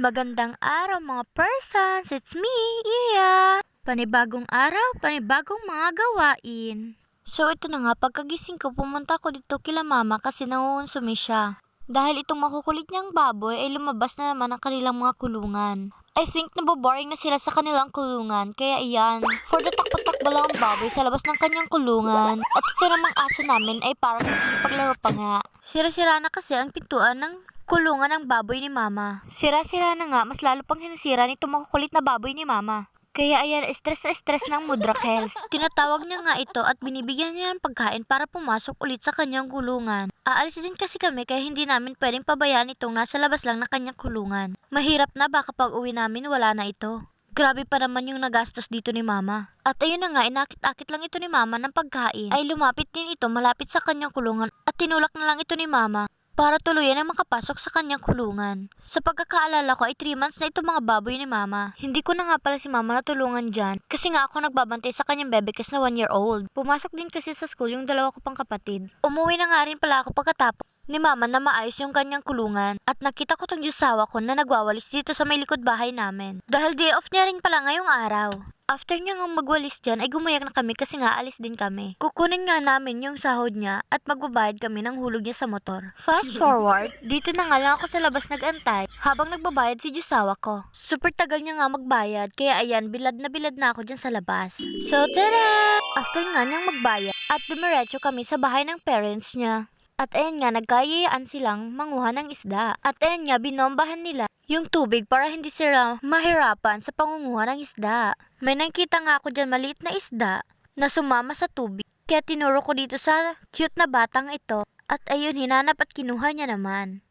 Magandang araw mga persons, it's me, Iya. Panibagong araw, panibagong mga gawain. So ito na nga, pagkagising ko, pumunta ko dito kila mama kasi nangunsumi siya. Dahil itong makukulit niyang baboy ay lumabas na naman ang kanilang mga kulungan. I think naboboring na sila sa kanilang kulungan, kaya iyan. For the takbo-takbo lang ang baboy sa labas ng kanyang kulungan. At ito namang aso namin ay parang paglaro pa nga. Sira-sira na kasi ang pintuan ng kulungan ng baboy ni mama. Sira-sira na nga, mas lalo pang sinisira nito makukulit na baboy ni mama. Kaya ayan, stress na stress ng Mudrakels. Tinatawag niya nga ito at binibigyan niya ng pagkain para pumasok ulit sa kanyang kulungan. Aalis din kasi kami kaya hindi namin pwedeng pabayaan itong nasa labas lang ng kanyang kulungan. Mahirap na baka pag uwi namin wala na ito. Grabe pa naman yung nagastos dito ni mama. At ayun na nga, inakit-akit lang ito ni mama ng pagkain. Ay lumapit din ito malapit sa kanyang kulungan at tinulak na lang ito ni mama para tuluyan ang makapasok sa kanyang kulungan. Sa pagkakaalala ko ay 3 months na ito mga baboy ni mama. Hindi ko na nga pala si mama natulungan dyan kasi nga ako nagbabantay sa kanyang bebe kasi na 1 year old. Pumasok din kasi sa school yung dalawa ko pang kapatid. Umuwi na nga rin pala ako pagkatapos ni mama na maayos yung kanyang kulungan at nakita ko tong jusawa ko na nagwawalis dito sa may likod bahay namin. Dahil day off niya rin pala ngayong araw. After niya nga magwalis dyan, ay gumayak na kami kasi nga alis din kami. Kukunin nga namin yung sahod niya at magbabayad kami ng hulog niya sa motor. Fast forward, dito na nga lang ako sa labas nagantay habang nagbabayad si Jusawa ko. Super tagal niya nga magbayad, kaya ayan, bilad na bilad na ako dyan sa labas. So, tara! After nga niyang magbayad, at dumiretso kami sa bahay ng parents niya. At ayan nga, nagkayayaan silang manguha ng isda. At ayan nga, binombahan nila yung tubig para hindi sila mahirapan sa pangunguha ng isda. May nakita nga ako dyan maliit na isda na sumama sa tubig. Kaya tinuro ko dito sa cute na batang ito. At ayun, hinanap at kinuha niya naman.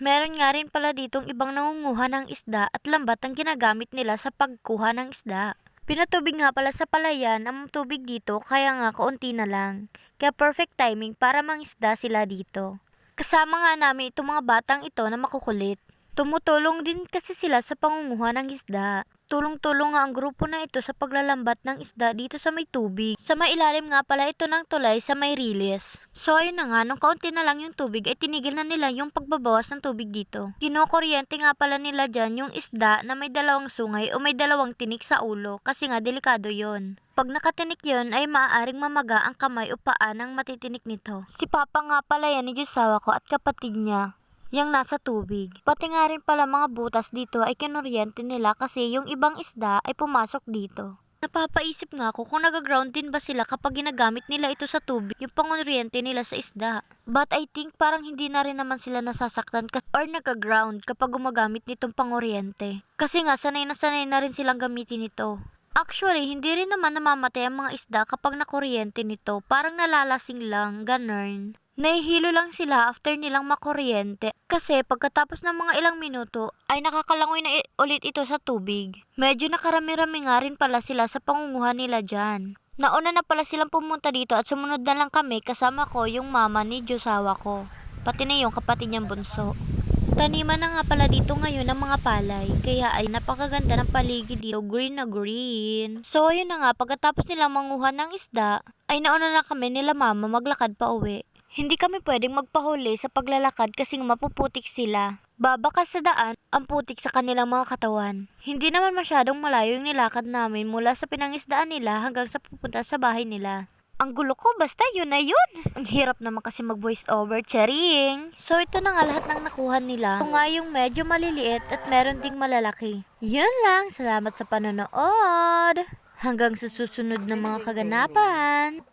Meron nga rin pala ditong ibang nangunguha ng isda at lambat ang ginagamit nila sa pagkuha ng isda. Pinatubig nga pala sa palayan ang tubig dito kaya nga kaunti na lang. Kaya perfect timing para mangisda sila dito. Kasama nga namin itong mga batang ito na makukulit. Tumutulong din kasi sila sa pangunguha ng isda. Tulong-tulong nga ang grupo na ito sa paglalambat ng isda dito sa may tubig. Sa may ilalim nga pala ito ng tulay sa may riles. So ayun na nga, nung kaunti na lang yung tubig ay tinigil na nila yung pagbabawas ng tubig dito. Kinukuryente nga pala nila dyan yung isda na may dalawang sungay o may dalawang tinik sa ulo kasi nga delikado yon. Pag nakatinik yon ay maaaring mamaga ang kamay o paa ng matitinik nito. Si Papa nga pala yan ni Jusawa ko at kapatid niya yung nasa tubig. Pati nga rin pala mga butas dito ay kinuryente nila kasi yung ibang isda ay pumasok dito. Napapaisip nga ako kung nagaground din ba sila kapag ginagamit nila ito sa tubig, yung panguryente nila sa isda. But I think parang hindi na rin naman sila nasasaktan or nagaground kapag gumagamit nitong panguryente. Kasi nga sanay na sanay na rin silang gamitin ito. Actually, hindi rin naman namamatay ang mga isda kapag nakuryente nito. Parang nalalasing lang, ganun. Nahihilo lang sila after nilang makuryente. Kasi pagkatapos ng mga ilang minuto, ay nakakalangoy na ulit ito sa tubig. Medyo nakarami-rami nga rin pala sila sa pangunguha nila dyan. Nauna na pala silang pumunta dito at sumunod na lang kami kasama ko yung mama ni Josawa ko. Pati na yung kapatid niyang bunso. Taniman na nga pala dito ngayon ng mga palay, kaya ay napakaganda ng paligid dito, green na green. So ayun na nga, pagkatapos nila manguha ng isda, ay nauna na kami nila mama maglakad pa uwi. Hindi kami pwedeng magpahuli sa paglalakad kasi nga mapuputik sila. Babakas sa daan ang putik sa kanilang mga katawan. Hindi naman masyadong malayo yung nilakad namin mula sa pinangisdaan nila hanggang sa pupunta sa bahay nila. Ang gulo ko, basta yun na yun. Ang hirap naman kasi mag voice over, charing. So ito na nga lahat ng nakuha nila. Ito nga yung medyo maliliit at meron ding malalaki. Yun lang, salamat sa panonood. Hanggang sa susunod na mga kaganapan.